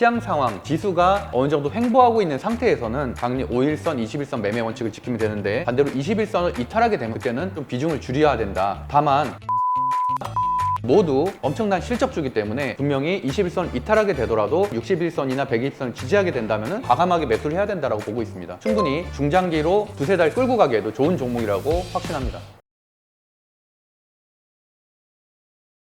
시장 상황, 지수가 어느 정도 횡보하고 있는 상태에서는 당연히 5일선, 21선 매매 원칙을 지키면 되는데 반대로 21선을 이탈하게 되면 그때는 좀 비중을 줄여야 된다. 다만 모두 엄청난 실적주기 때문에 분명히 21선 이탈하게 되더라도 61선이나 120선을 지지하게 된다면 과감하게 매수를 해야 된다고 보고 있습니다. 충분히 중장기로 두세 달 끌고 가기에도 좋은 종목이라고 확신합니다.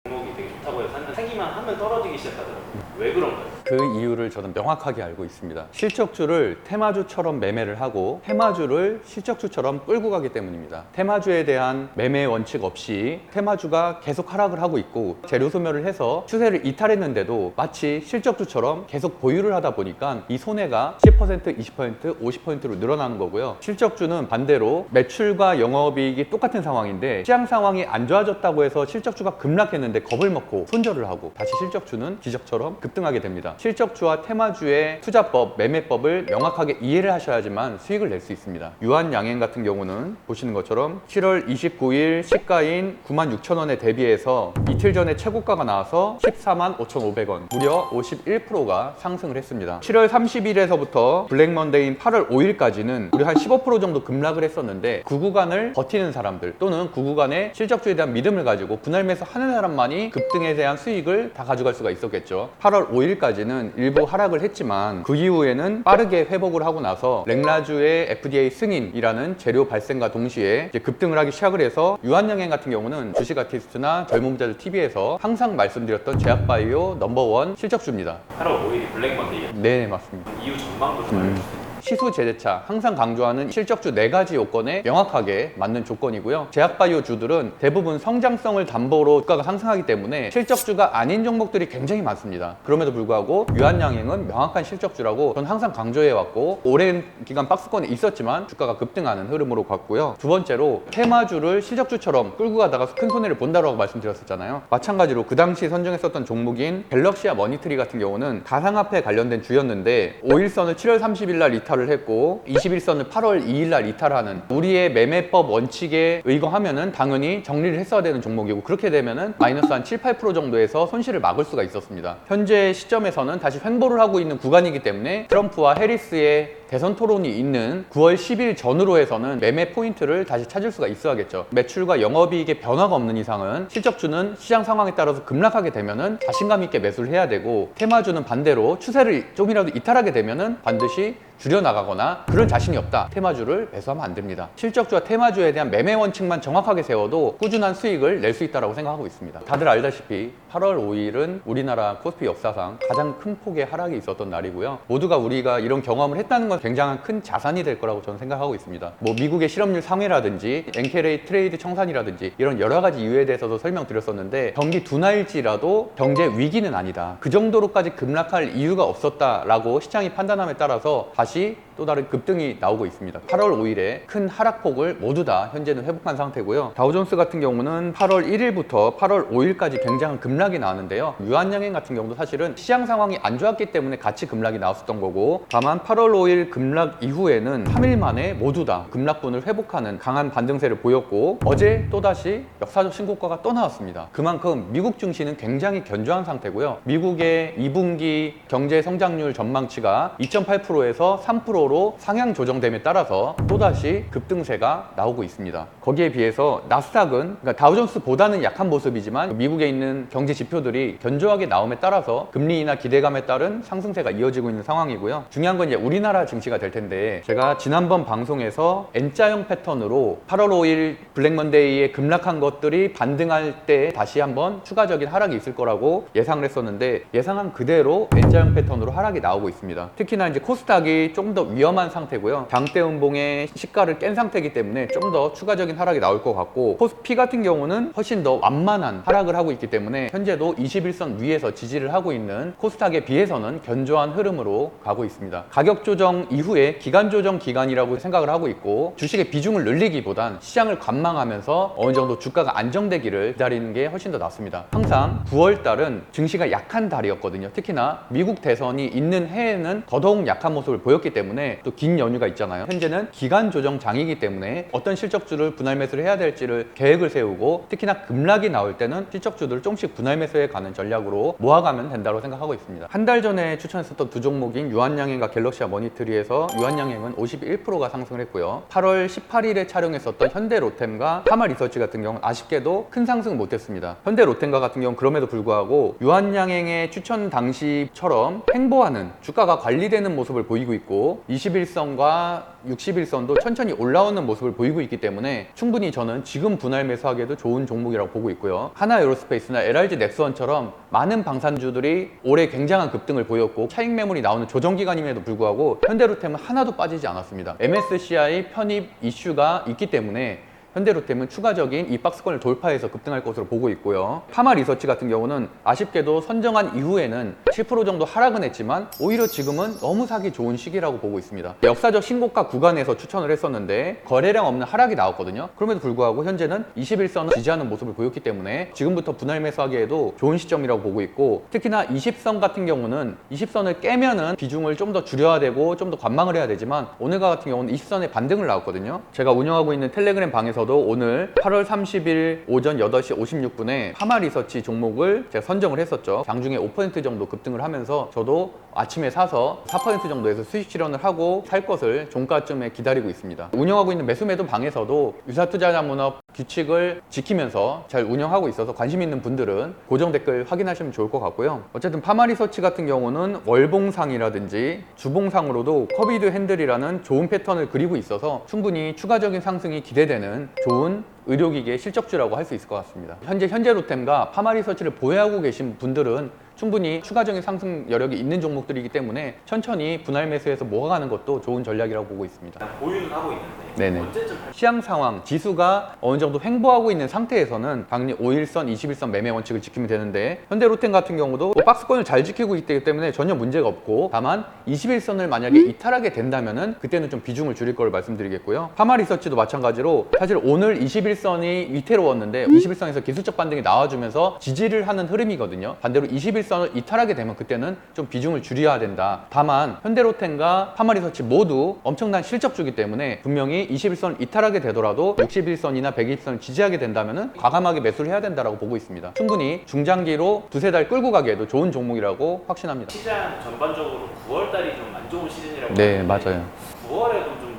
종목이 되게 좋다고 해서 샀는데 사기만 하면 떨어지기 시작 하더라고요. 왜 그런가요? 그 이유를 저는 명확하게 알고 있습니다. 실적주를 테마주처럼 매매를 하고 테마주를 실적주처럼 끌고 가기 때문입니다. 테마주에 대한 매매 원칙 없이 테마주가 계속 하락을 하고 있고 재료 소멸을 해서 추세를 이탈했는데도 마치 실적주처럼 계속 보유를 하다 보니까 이 손해가 10%, 20%, 50%로 늘어나는 거고요. 실적주는 반대로 매출과 영업이익이 똑같은 상황인데 시장 상황이 안 좋아졌다고 해서 실적주가 급락했는데 겁을 먹고 손절을 하고 다시 실적주는 기적 처럼 급등하게 됩니다. 실적주와 테마주의 투자법, 매매법을 명확하게 이해를 하셔야지만 수익을 낼 수 있습니다. 유한양행 같은 경우는 보시는 것처럼 7월 29일 시가인 96,000원에 대비해서 이틀 전에 최고가가 나와서 14만 5,500원, 무려 51%가 상승을 했습니다. 7월 30일에서부터 블랙 먼데이인 8월 5일까지는 우리 한15% 정도 급락을 했었는데 그 구간을 버티는 사람들 또는 그 구간의 실적주에 대한 믿음을 가지고 분할 매수 하는 사람만이 급등에 대한 수익을 다 가져갈 수가 있었겠죠. 8월 5일까지는 일부 하락을 했지만 그 이후에는 빠르게 회복을 하고 나서 렉라주의 FDA 승인이라는 재료 발생과 동시에 급등을 하기 시작을 해서 유한양행 같은 경우는 주식 아티스트나 젊은 부자들 TV에서 항상 말씀드렸던 제약바이오 넘버원 실적주입니다. 8월 5일이 블랙 먼데이요. 네, 맞습니다. 이후 전망도 좀 알려주세요. 시수 제재차 항상 강조하는 실적주 네 가지 요건에 명확하게 맞는 조건이고요. 제약바이오 주들은 대부분 성장성을 담보로 주가가 상승하기 때문에 실적주가 아닌 종목들이 굉장히 많습니다. 그럼에도 불구하고 유한양행은 명확한 실적주라고 저는 항상 강조해 왔고 오랜 기간 박스권에 있었지만 주가가 급등하는 흐름으로 갔고요. 두 번째로 테마주를 실적주처럼 끌고 가다가 큰 손해를 본다라고 말씀드렸었잖아요. 마찬가지로 그 당시 선정했었던 종목인 갤럭시아 머니트리 같은 경우는 가상화폐 관련된 주였는데 5일선을 7월 30일 날 이탈 을 했고 21선을 8월 2일 날 이탈하는 우리의 매매법 원칙에 의거하면은 당연히 정리를 했어야 되는 종목이고 그렇게 되면은 마이너스 한 7, 8% 정도에서 손실을 막을 수가 있었습니다. 현재 시점에서는 다시 횡보를 하고 있는 구간이기 때문에 트럼프와 해리스의 대선 토론이 있는 9월 10일 전으로 해서는 매매 포인트를 다시 찾을 수가 있어야겠죠. 매출과 영업이익에 변화가 없는 이상은 실적주는 시장 상황에 따라서 급락하게 되면은 자신감 있게 매수를 해야 되고 테마주는 반대로 추세를 좀이라도 이탈하게 되면은 반드시 줄여나가거나 그런 자신이 없다. 테마주를 매수하면 안 됩니다. 실적주와 테마주에 대한 매매 원칙만 정확하게 세워도 꾸준한 수익을 낼 수 있다고 생각하고 있습니다. 다들 알다시피 8월 5일은 우리나라 코스피 역사상 가장 큰 폭의 하락이 있었던 날이고요. 모두가 우리가 이런 경험을 했다는 건 굉장한 큰 자산이 될 거라고 저는 생각하고 있습니다. 뭐 미국의 실업률 상회라든지 엔케레이 트레이드 청산이라든지 이런 여러 가지 이유에 대해서도 설명드렸었는데 경기 둔화일지라도 경제 위기는 아니다. 그 정도로까지 급락할 이유가 없었다라고 시장이 판단함에 따라서 다시 다. 또 다른 급등이 나오고 있습니다. 8월 5일에 큰 하락폭을 모두 다 현재는 회복한 상태고요. 다우존스 같은 경우는 8월 1일부터 8월 5일까지 굉장한 급락이 나왔는데요. 유한양행 같은 경우도 사실은 시장 상황이 안 좋았기 때문에 같이 급락이 나왔었던 거고 다만 8월 5일 급락 이후에는 3일 만에 모두 다 급락분을 회복하는 강한 반등세를 보였고 어제 또다시 역사적 신고가가 또 나왔습니다. 그만큼 미국 증시는 굉장히 견조한 상태고요. 미국의 2분기 경제 성장률 전망치가 2.8%에서 3%로 상향 조정됨에 따라서 또다시 급등세가 나오고 있습니다. 거기에 비해서 나스닥은 그러니까 다우존스보다는 약한 모습이지만 미국에 있는 경제 지표들이 견조하게 나옴에 따라서 금리 인하 기대감에 따른 상승세가 이어지고 있는 상황이고요. 중요한 건 이제 우리나라 증시가 될 텐데 제가 지난번 방송에서 N자형 패턴으로 8월 5일 블랙먼데이에 급락한 것들이 반등할 때 다시 한번 추가적인 하락이 있을 거라고 예상을 했었는데 예상한 그대로 N자형 패턴으로 하락이 나오고 있습니다. 특히나 이제 코스닥이 조금 더 위험한 상태고요. 장대 음봉의 시가를 깬 상태이기 때문에 좀 더 추가적인 하락이 나올 것 같고 코스피 같은 경우는 훨씬 더 완만한 하락을 하고 있기 때문에 현재도 21선 위에서 지지를 하고 있는 코스닥에 비해서는 견조한 흐름으로 가고 있습니다. 가격 조정 이후에 기간 조정 기간이라고 생각을 하고 있고 주식의 비중을 늘리기보단 시장을 관망하면서 어느 정도 주가가 안정되기를 기다리는 게 훨씬 더 낫습니다. 항상 9월 달은 증시가 약한 달이었거든요. 특히나 미국 대선이 있는 해에는 더더욱 약한 모습을 보였기 때문에 때문에 또 긴 연휴가 있잖아요. 현재는 기간 조정 장이기 때문에 어떤 실적주를 분할 매수를 해야 될지를 계획을 세우고 특히나 급락이 나올 때는 실적주들을 조금씩 분할 매수해 가는 전략으로 모아가면 된다고 생각하고 있습니다. 한 달 전에 추천했었던 두 종목인 유한양행과 갤럭시와 머니트리에서 유한양행은 51%가 상승을 했고요. 8월 18일에 촬영했었던 현대로템과 하마리서치 같은 경우는 아쉽게도 큰 상승을 못했습니다. 현대로템과 같은 경우는 그럼에도 불구하고 유한양행의 추천 당시처럼 횡보하는 주가가 관리되는 모습을 보이고 있고 21선과 61선도 천천히 올라오는 모습을 보이고 있기 때문에 충분히 저는 지금 분할 매수하기에도 좋은 종목이라고 보고 있고요. 하나 에어로스페이스나 LRG 넥스원처럼 많은 방산주들이 올해 굉장한 급등을 보였고 차익 매물이 나오는 조정 기간임에도 불구하고 현대로템은 하나도 빠지지 않았습니다. MSCI 편입 이슈가 있기 때문에 현대로템은 추가적인 이 박스권을 돌파해서 급등할 것으로 보고 있고요. 파마 리서치 같은 경우는 아쉽게도 선정한 이후에는 7% 정도 하락은 했지만 오히려 지금은 너무 사기 좋은 시기라고 보고 있습니다. 역사적 신고가 구간에서 추천을 했었는데 거래량 없는 하락이 나왔거든요. 그럼에도 불구하고 현재는 21선을 지지하는 모습을 보였기 때문에 지금부터 분할 매수하기에도 좋은 시점이라고 보고 있고 특히나 20선 같은 경우는 20선을 깨면은 비중을 좀 더 줄여야 되고 좀 더 관망을 해야 되지만 오늘과 같은 경우는 20선에 반등을 나왔거든요. 제가 운영하고 있는 텔레그램 방에서 도 오늘 8월 30일 오전 8시 56분에 파마 리서치 종목을 제가 선정을 했었죠. 장중에 5% 정도 급등을 하면서 저도 아침에 사서 4% 정도에서 수익 실현을 하고 살 것을 종가쯤에 기다리고 있습니다. 운영하고 있는 매수매도 방에서도 유사투자자문업 규칙을 지키면서 잘 운영하고 있어서 관심 있는 분들은 고정 댓글 확인하시면 좋을 것 같고요. 어쨌든 파마 리서치 같은 경우는 월봉상이라든지 주봉상으로도 커비드 핸들이라는 좋은 패턴을 그리고 있어서 충분히 추가적인 상승이 기대되는 좋은 의료기계 실적주라고 할 수 있을 것 같습니다. 현재 현재 로템과 파마 리서치를 보유하고 계신 분들은 충분히 추가적인 상승 여력이 있는 종목들이기 때문에 천천히 분할 매수해서 모아가는 것도 좋은 전략이라고 보고 있습니다. 보유는 하고 있는데 네네. 언제쯤 팔 시장 상황, 지수가 어느 정도 횡보하고 있는 상태에서는 당연히 5일선, 21선 매매 원칙을 지키면 되는데 현대로템 같은 경우도 뭐 박스권을 잘 지키고 있기 때문에 전혀 문제가 없고 다만 21선을 만약에 이탈하게 된다면 은 그때는 좀 비중을 줄일 걸 말씀드리겠고요. 파마 리서치도 마찬가지로 사실 오늘 21선이 위태로웠는데 21선에서 기술적 반등이 나와주면서 지지를 하는 흐름이거든요. 반대로 21선을 이탈하게 되면 그때는 좀 비중을 줄여야 된다. 다만 현대로템과 파마 리서치 모두 엄청난 실적주기 때문에 분명히 21선을 이탈하게 되더라도 61선이나 120선을 지지하게 된다면 과감하게 매수를 해야 된다고 보고 있습니다. 충분히 중장기로 두세 달 끌고 가기에도 좋은 종목이라고 확신합니다. 시장 전반적으로 9월 달이 좀 안 좋은 시즌이라고 네, 맞아요. 9월에도 좀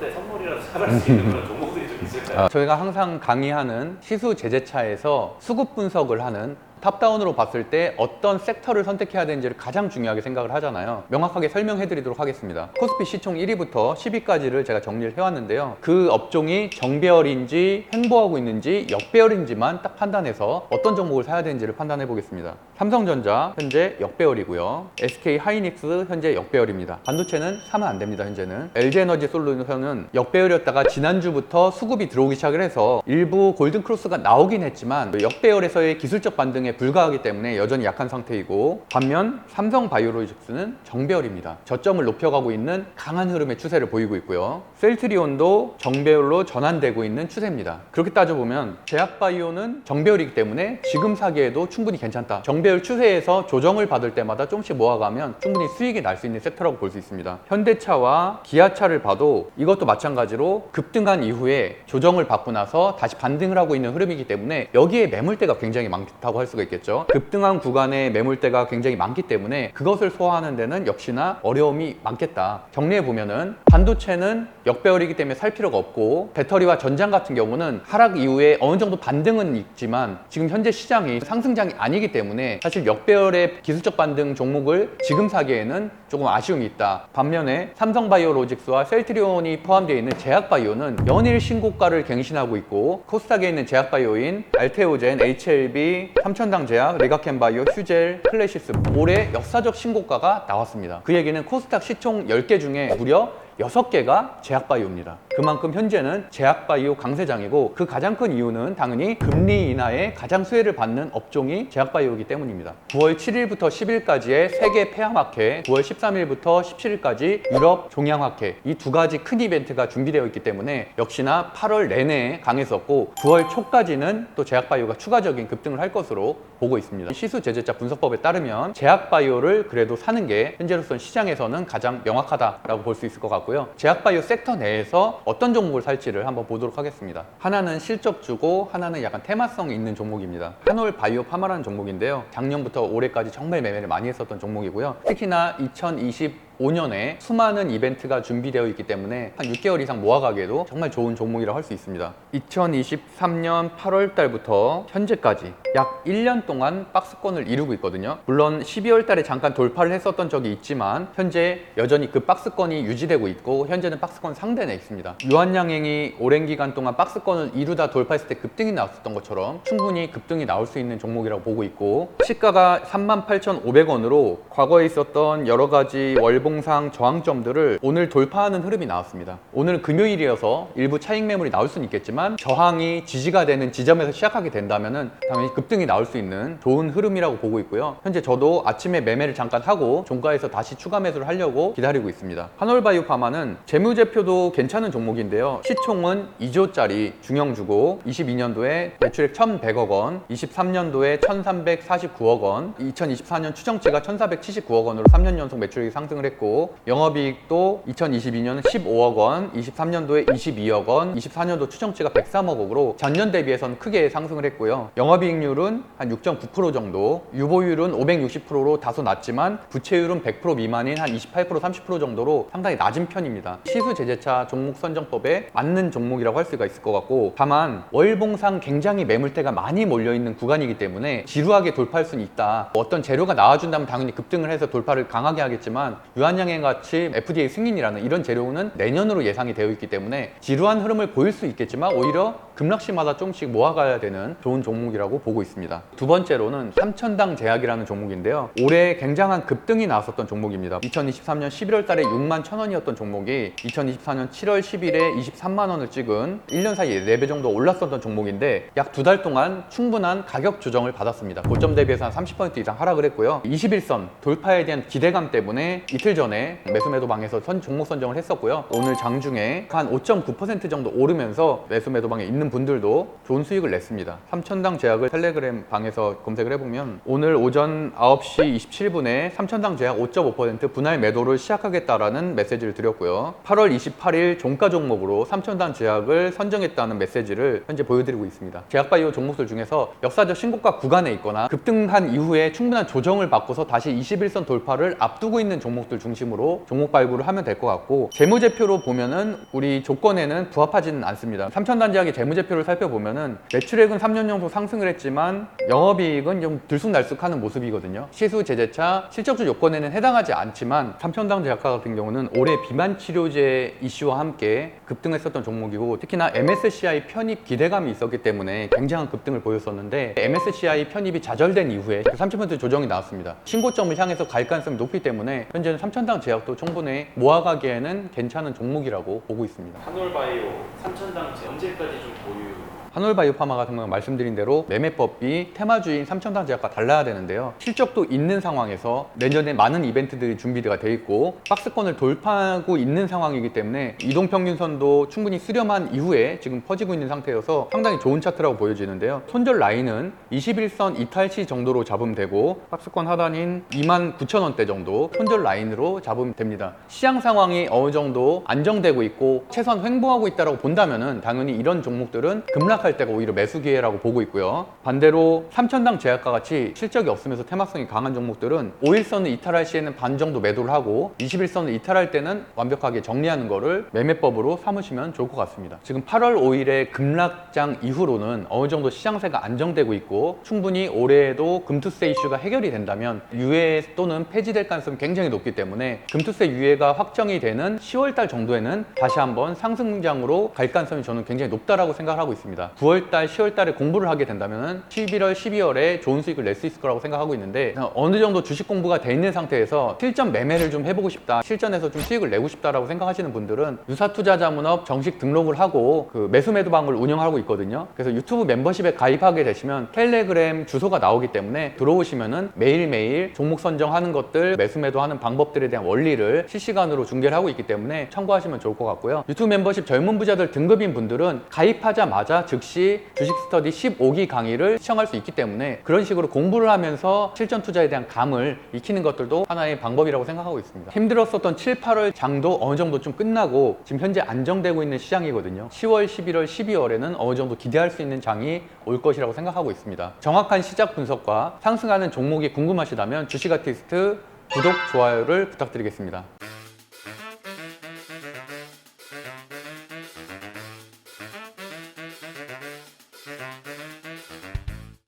때 선물이라도 사갈 수 있는 그런 종목들이 좀 있을까요? 아, 저희가 항상 강의하는 시수 제재차에서 수급 분석을 하는 탑다운으로 봤을 때 어떤 섹터를 선택해야 되는지를 가장 중요하게 생각을 하잖아요. 명확하게 설명해 드리도록 하겠습니다. 코스피 시총 1위부터 10위까지를 제가 정리를 해왔는데요. 그 업종이 정배열인지 횡보하고 있는지 역배열인지만 딱 판단해서 어떤 종목을 사야 되는지를 판단해 보겠습니다. 삼성전자 현재 역배열이고요. SK 하이닉스 현재 역배열입니다. 반도체는 사면 안 됩니다. 현재는 LG에너지 솔루션은 역배열이었다가 지난주부터 수급이 들어오기 시작을 해서 일부 골든 크로스가 나오긴 했지만 역배열에서의 기술적 반등에 불과하기 때문에 여전히 약한 상태이고 반면 삼성 바이오로직스는 정배열입니다. 저점을 높여가고 있는 강한 흐름의 추세를 보이고 있고요. 셀트리온도 정배열로 전환되고 있는 추세입니다. 그렇게 따져보면 제약바이오는 정배열이기 때문에 지금 사기에도 충분히 괜찮다. 정배열 추세에서 조정을 받을 때마다 조금씩 모아가면 충분히 수익이 날 수 있는 섹터라고 볼 수 있습니다. 현대차와 기아차를 봐도 이것도 마찬가지로 급등한 이후에 조정을 받고 나서 다시 반등을 하고 있는 흐름이기 때문에 여기에 매물대가 굉장히 많다고 할 수가 있겠죠. 급등한 구간에 매물대가 굉장히 많기 때문에 그것을 소화하는 데는 역시나 어려움이 많겠다. 정리해 보면은 반도체는 역배열이기 때문에 살 필요가 없고 배터리와 전장 같은 경우는 하락 이후에 어느 정도 반등은 있지만 지금 현재 시장이 상승장이 아니기 때문에 사실 역배열의 기술적 반등 종목을 지금 사기에는 조금 아쉬움이 있다. 반면에 삼성바이오로직스와 셀트리온이 포함되어 있는 제약바이오는 연일 신고가를 갱신하고 있고 코스닥에 있는 제약바이오인 알테오젠, HLB, 삼천당 제약, 레가켄바이오, 휴젤, 클래시스 올해 역사적 신고가가 나왔습니다. 그 얘기는 코스닥 시총 10개 중에 무려 6개가 제약바이오입니다. 그만큼 현재는 제약바이오 강세장이고 그 가장 큰 이유는 당연히 금리 인하에 가장 수혜를 받는 업종이 제약바이오이기 때문입니다. 9월 7일부터 10일까지의 세계 폐암학회, 9월 13일부터 17일까지 유럽 종양학회 이 두 가지 큰 이벤트가 준비되어 있기 때문에 역시나 8월 내내 강했었고 9월 초까지는 또 제약바이오가 추가적인 급등을 할 것으로 보고 있습니다. 시수 제재자 분석법에 따르면 제약바이오를 그래도 사는 게 현재로서는 시장에서는 가장 명확하다라고 볼 수 있을 것 같고요. 제약바이오 섹터 내에서 어떤 종목을 살지를 한번 보도록 하겠습니다. 하나는 실적 주고 하나는 약간 테마성이 있는 종목입니다. 한올 바이오 파마라는 종목인데요. 작년부터 올해까지 정말 매매를 많이 했었던 종목이고요. 특히나 2020 5년에 수많은 이벤트가 준비되어 있기 때문에 한 6개월 이상 모아가기에도 정말 좋은 종목이라고 할수 있습니다. 2023년 8월 달부터 현재까지 약 1년 동안 박스권을 이루고 있거든요. 물론 12월 달에 잠깐 돌파를 했었던 적이 있지만 현재 여전히 그 박스권이 유지되고 있고 현재는 박스권 상단에 있습니다. 유한양행이 오랜 기간 동안 박스권을 이루다 돌파했을 때 급등이 나왔었던 것처럼 충분히 급등이 나올 수 있는 종목이라고 보고 있고 시가가 38,500원으로 과거에 있었던 여러 가지 월봉 상 저항점들을 오늘 돌파하는 흐름이 나왔습니다. 오늘 금요일이어서 일부 차익 매물이 나올 수는 있겠지만 저항이 지지가 되는 지점에서 시작하게 된다면은 당연히 급등이 나올 수 있는 좋은 흐름이라고 보고 있고요. 현재 저도 아침에 매매를 잠깐 하고 종가에서 다시 추가 매수를 하려고 기다리고 있습니다. 한올바이오 파마는 재무제표도 괜찮은 종목인데요. 시총은 2조짜리 중형주고 22년도에 매출액 1,100억 원, 23년도에 1,349억 원, 2024년 추정치가 1,479억 원으로 3년 연속 매출액이 상승을 했고 영업이익도 2022년은 15억 원, 23년도에 22억 원, 24년도 추정치가 103억 원으로 전년 대비해서는 크게 상승을 했고요. 영업이익률은 한 6.9% 정도, 유보율은 560%로 다소 낮지만 부채율은 100% 미만인 한 28% 30% 정도로 상당히 낮은 편입니다. 시수 제재차 종목 선정법에 맞는 종목이라고 할 수가 있을 것 같고 다만 월봉상 굉장히 매물대가 많이 몰려 있는 구간이기 때문에 지루하게 돌파할 수는 있다. 어떤 재료가 나와준다면 당연히 급등을 해서 돌파를 강하게 하겠지만 유한 양행 같이 FDA 승인이라는 이런 재료는 내년으로 예상이 되어 있기 때문에 지루한 흐름을 보일 수 있겠지만 오히려 급락시마다 조금씩 모아가야 되는 좋은 종목이라고 보고 있습니다. 두 번째로는 삼천당 제약이라는 종목인데요. 올해 굉장한 급등이 나왔었던 종목입니다. 2023년 11월 달에 6만 1천원이었던 종목이 2024년 7월 10일에 23만 원을 찍은 1년 사이에 4배 정도 올랐었던 종목인데 약 두 달 동안 충분한 가격 조정을 받았습니다. 고점 대비해서 한 30% 이상 하락을 했고요. 21선 돌파에 대한 기대감 때문에 이틀 전에 매수 매도 방에서 선 종목 선정을 했었고요. 오늘 장중에 한 5.9% 정도 오르면서 매수 매도 방에 있는 분들도 좋은 수익을 냈습니다. 삼천당 제약을 텔레그램 방에서 검색을 해보면 오늘 오전 9시 27분에 삼천당 제약 5.5% 분할 매도를 시작하겠다라는 메시지를 드렸고요. 8월 28일 종가 종목으로 삼천당 제약을 선정했다는 메시지를 현재 보여드리고 있습니다. 제약바이오 종목들 중에서 역사적 신고가 구간에 있거나 급등한 이후에 충분한 조정을 받고서 다시 21선 돌파를 앞두고 있는 종목들 중심으로 종목 발굴을 하면 될 것 같고 재무제표로 보면은 우리 조건에는 부합하지는 않습니다. 삼천단지약의 재무제표를 살펴보면은 매출액은 3년 연속 상승을 했지만 영업이익은 좀 들쑥날쑥하는 모습이거든요. 시수 제재차 실적주 요건에는 해당하지 않지만 삼천당 제약과 같은 경우는 올해 비만 치료제 이슈와 함께 급등했었던 종목이고 특히나 MSCI 편입 기대감이 있었기 때문에 굉장한 급등을 보였었는데 MSCI 편입이 좌절된 이후에 30% 조정이 나왔습니다. 신고점을 향해서 갈 가능성이 높기 때문에 현재는 삼천당 제약도 충분히 모아가기에는 괜찮은 종목이라고 보고 있습니다. 한올바이오 삼천당 제 언제까지 좀 보유 한올바이오 파마 같은 경우는 말씀드린 대로 매매법이 테마주인 삼천당 제약과 달라야 되는데요. 실적도 있는 상황에서 내년에 많은 이벤트들이 준비가 돼 있고 박스권을 돌파하고 있는 상황이기 때문에 이동평균선도 충분히 수렴한 이후에 지금 퍼지고 있는 상태여서 상당히 좋은 차트라고 보여지는데요. 손절 라인은 21선 이탈시 정도로 잡으면 되고 박스권 하단인 2만 9천 원대 정도 손절 라인으로 잡으면 됩니다. 시장 상황이 어느 정도 안정되고 있고 최소한 횡보하고 있다고 본다면은 당연히 이런 종목들은 급락 할 때가 오히려 매수 기회라고 보고 있고요. 반대로 삼천당 제약과 같이 실적이 없으면서 테마성이 강한 종목들은 5일선을 이탈할 시에는 반 정도 매도를 하고 21선을 이탈할 때는 완벽하게 정리하는 거를 매매법으로 삼으시면 좋을 것 같습니다. 지금 8월 5일의 급락장 이후로는 어느 정도 시장세가 안정되고 있고 충분히 올해에도 금투세 이슈가 해결이 된다면 유예 또는 폐지될 가능성이 굉장히 높기 때문에 금투세 유예가 확정이 되는 10월 달 정도에는 다시 한번 상승장으로 갈 가능성이 저는 굉장히 높다라고 생각하고 있습니다. 있습니다. 9월달, 10월달에 공부를 하게 된다면 11월, 12월에 좋은 수익을 낼 수 있을 거라고 생각하고 있는데 어느 정도 주식 공부가 돼 있는 상태에서 실전 매매를 좀 해보고 싶다, 실전에서 좀 수익을 내고 싶다라고 생각하시는 분들은 유사투자자문업 정식 등록을 하고 그 매수 매도 방을 운영하고 있거든요. 그래서 유튜브 멤버십에 가입하게 되시면 텔레그램 주소가 나오기 때문에 들어오시면은 매일매일 종목 선정하는 것들, 매수 매도하는 방법들에 대한 원리를 실시간으로 중계를 하고 있기 때문에 참고하시면 좋을 것 같고요. 유튜브 멤버십 젊은 부자들 등급인 분들은 가입하자마자 즉시 주식 스터디 15기 강의를 시청할 수 있기 때문에 그런 식으로 공부를 하면서 실전 투자에 대한 감을 익히는 것들도 하나의 방법이라고 생각하고 있습니다. 힘들었었던 7, 8월 장도 어느 정도 좀 끝나고 지금 현재 안정되고 있는 시장이거든요. 10월, 11월, 12월에는 어느 정도 기대할 수 있는 장이 올 것이라고 생각하고 있습니다. 정확한 시작 분석과 상승하는 종목이 궁금하시다면 주식 아티스트 구독, 좋아요를 부탁드리겠습니다.